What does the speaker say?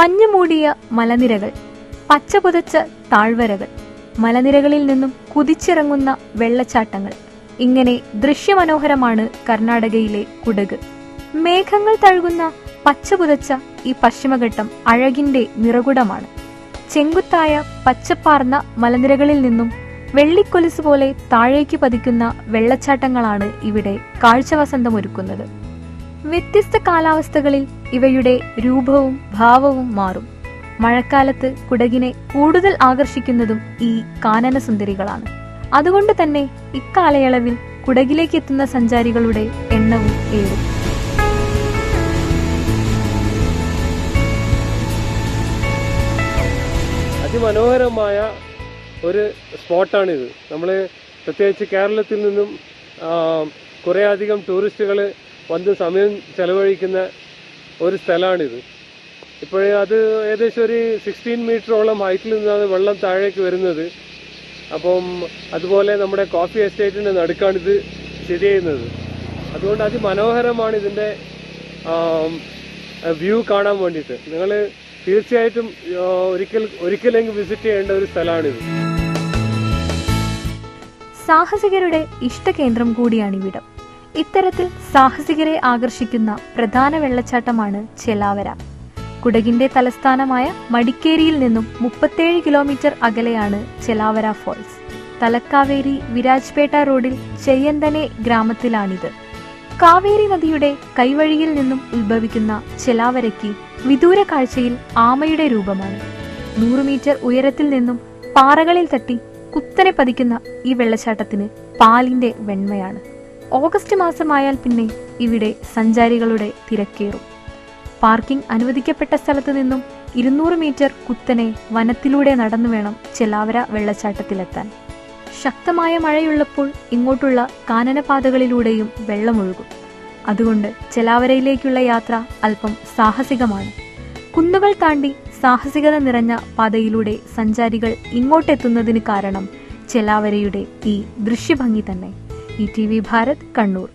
മഞ്ഞു മൂടിയ മലനിരകൾ പച്ച പുതച്ച താഴ്വരകൾ മലനിരകളിൽ നിന്നും കുതിച്ചിറങ്ങുന്ന വെള്ളച്ചാട്ടങ്ങൾ. ഇങ്ങനെ ദൃശ്യമനോഹരമാണ് കർണാടകയിലെ കുടക്. മേഘങ്ങൾ തഴുകുന്ന പച്ച പുതച്ച ഈ പശ്ചിമഘട്ടം അഴകിന്റെ നിറകുടമാണ്. ചെങ്കുത്തായ പച്ചപ്പാർന്ന മലനിരകളിൽ നിന്നും വെള്ളിക്കൊലുസ് പോലെ താഴേക്ക് പതിക്കുന്ന വെള്ളച്ചാട്ടങ്ങളാണ് ഇവിടെ കാഴ്ചവസന്തമൊരുക്കുന്നത് വ്യത്യസ്ത കാലാവസ്ഥകളിൽ ഇവയുടെ രൂപവും ഭാവവും മാറും. മഴക്കാലത്ത് കുടകിനെ കൂടുതൽ ആകർഷിക്കുന്നതും ഈ കാനന സുന്ദരികളാണ് അതുകൊണ്ട് തന്നെ ഇക്കാലയളവിൽ കുടകിലേക്ക് എത്തുന്ന സഞ്ചാരികളുടെ എണ്ണവും ഏറും. അതിമനോഹരമായ ഒരു സ്പോട്ടാണിത്. നമ്മൾ പ്രത്യേകിച്ച് കേരളത്തിൽ നിന്നും കുറേ അധികം ടൂറിസ്റ്റുകൾ വന്ന് സമയം ചെലവഴിക്കുന്ന ഒരു സ്ഥലമാണിത് ഇപ്പോഴേ അത് ഏകദേശം ഒരു സിക്സ്റ്റീൻ മീറ്ററോളം ഹൈറ്റിൽ നിന്നാണ് വെള്ളം താഴേക്ക് വരുന്നത്. അപ്പം അതുപോലെ നമ്മുടെ കോഫി എസ്റ്റേറ്റിന്റെ നടുക്കാണിത് സ്ഥിതി ചെയ്യുന്നത്. അതുകൊണ്ട് അതിമനോഹരമാണ് ഇതിന്റെ വ്യൂ കാണാൻ വേണ്ടിയിട്ട്. നിങ്ങൾ തീർച്ചയായിട്ടും ഒരിക്കൽ ഒരിക്കലെങ്കിലും വിസിറ്റ് ചെയ്യേണ്ട ഒരു സ്ഥലമാണിത് സാഹസികരുടെ ഇഷ്ടകേന്ദ്രം കൂടിയാണിവിടം ഇത്തരത്തിൽ സാഹസികരെ ആകർഷിക്കുന്ന പ്രധാന വെള്ളച്ചാട്ടമാണ് ചെലാവര. കുടകിന്റെ തലസ്ഥാനമായ മടിക്കേരിയിൽ നിന്നും മുപ്പത്തേഴ് കിലോമീറ്റർ അകലെയാണ് ചെലാവര ഫോൾസ്. തലക്കാവേരി വിരാജ്പേട്ട റോഡിൽ ചെയ്യന്തനെ ഗ്രാമത്തിലാണിത്. കാവേരി നദിയുടെ കൈവഴിയിൽ നിന്നും ഉത്ഭവിക്കുന്ന ചെലാവരയ്ക്ക് വിദൂര കാഴ്ചയിൽ ആമയുടെ രൂപമാണ്. നൂറ് മീറ്റർ ഉയരത്തിൽ നിന്നും പാറകളിൽ തട്ടി കുത്തനെ പതിക്കുന്ന ഈ വെള്ളച്ചാട്ടത്തിന് പാലിന്റെ വെണ്മയാണ്. ഓഗസ്റ്റ് മാസമായാൽ പിന്നെ ഇവിടെ സഞ്ചാരികളുടെ തിരക്കേറും. പാർക്കിംഗ് അനുവദിക്കപ്പെട്ട സ്ഥലത്ത് നിന്നും ഇരുന്നൂറ് മീറ്റർ കുത്തനെ വനത്തിലൂടെ നടന്നു വേണം ചെലാവര വെള്ളച്ചാട്ടത്തിലെത്താൻ. ശക്തമായ മഴയുള്ളപ്പോൾ ഇങ്ങോട്ടുള്ള കാനനപാതകളിലൂടെയും വെള്ളമൊഴുകും. അതുകൊണ്ട് ചെലാവരയിലേക്കുള്ള യാത്ര അല്പം സാഹസികമാണ്. കുന്നുകൾ താണ്ടി സാഹസികത നിറഞ്ഞ പാതയിലൂടെ സഞ്ചാരികൾ ഇങ്ങോട്ടെത്തുന്നതിന് കാരണം ചെലാവരയുടെ ഈ ദൃശ്യഭംഗി തന്നെ. ईटीवी भारत कणूर